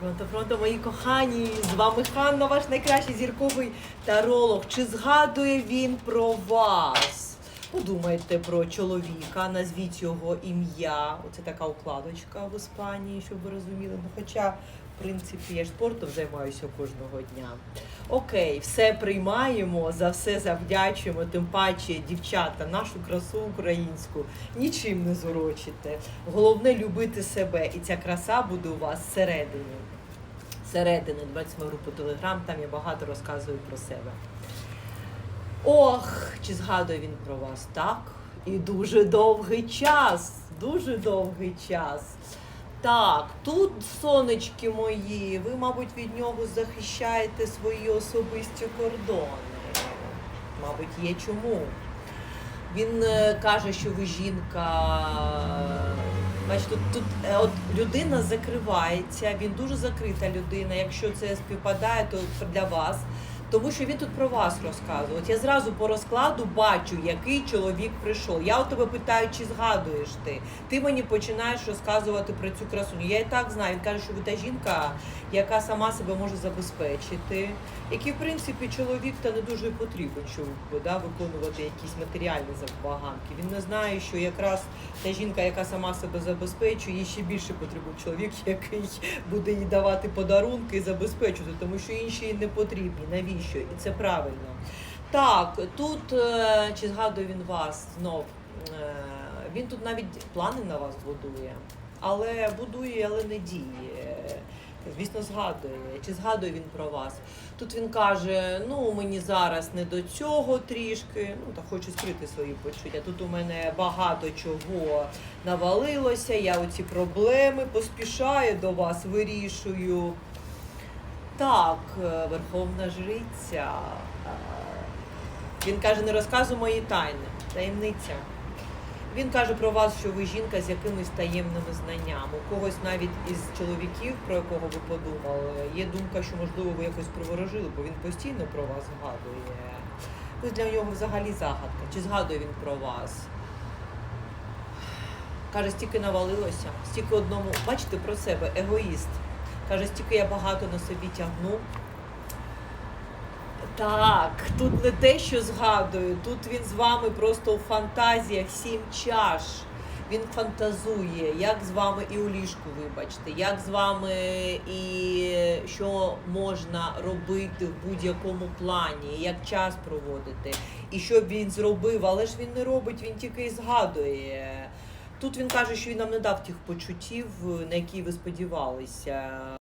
Пронто, пронто, мої кохані, з вами Ханна, ваш найкращий зірковий таролог. Чи згадує він про вас? Подумайте про чоловіка, назвіть його ім'я. Оце така укладочка в Іспанії, щоб ви розуміли. Ну, хоча, в принципі, я ж спортом займаюся кожного дня. Окей, все приймаємо, за все завдячуємо. Тим паче, дівчата, нашу красу українську нічим не зурочите. Головне любити себе, і ця краса буде у вас всередині. Всередині, 20 групу Телеграм, там я багато розказую про себе. Ох, чи згадує він про вас так? І дуже довгий час, дуже довгий час. Так, тут, сонечки мої, ви, мабуть, від нього захищаєте свої особисті кордони. Мабуть, є чому. Він е, каже, що ви жінка. Бачите, тут, тут е, от людина закривається, він дуже закрита людина. Якщо це співпадає, то для вас. Тому що він тут про вас розказує. От я зразу по розкладу бачу, який чоловік прийшов. Я у тебе питаю, чи згадуєш ти. Ти мені починаєш розказувати про цю красуню. Я і так знаю. Він каже, що ви та жінка, яка сама себе може забезпечити, який, в принципі, чоловік та не дуже потрібен, щоб да, виконувати якісь матеріальні забаганки. Він не знає, що якраз та жінка, яка сама себе забезпечує, їй ще більше потрібен чоловік, який буде їй давати подарунки і забезпечувати, тому що інші їй не потрібні. Навіщо? І це правильно. Так, тут е, чи згадує він вас знов? Е, він тут навіть плани на вас будує, але будує, але не діє. Звісно, згадує. Чи згадує він про вас? Тут він каже: ну мені зараз не до цього трішки, ну та хочу скрити свої почуття. Тут у мене багато чого навалилося. Я оці проблеми поспішаю до вас, вирішую. Так, е, Верховна Жриця. е, Він каже, не розказуй мої тайни, таємниця. Він каже про вас, що ви жінка з якимись таємними знаннями. У когось навіть із чоловіків, про якого ви подумали, є думка, що можливо ви якось приворожили, бо він постійно про вас згадує. Ви для нього взагалі загадка. Чи згадує він про вас? Каже, стільки навалилося, стільки одному. Бачите про себе, егоїст. Каже, стільки я багато на собі тягну. Так, тут не те, що згадую, тут він з вами просто у фантазіях сім чаш. Він фантазує, як з вами і у ліжку, вибачте, як з вами і що можна робити в будь-якому плані, як час проводити, і що б він зробив, але ж він не робить, він тільки і згадує. Тут він каже, що він нам не дав тих почуттів, на які ви сподівалися.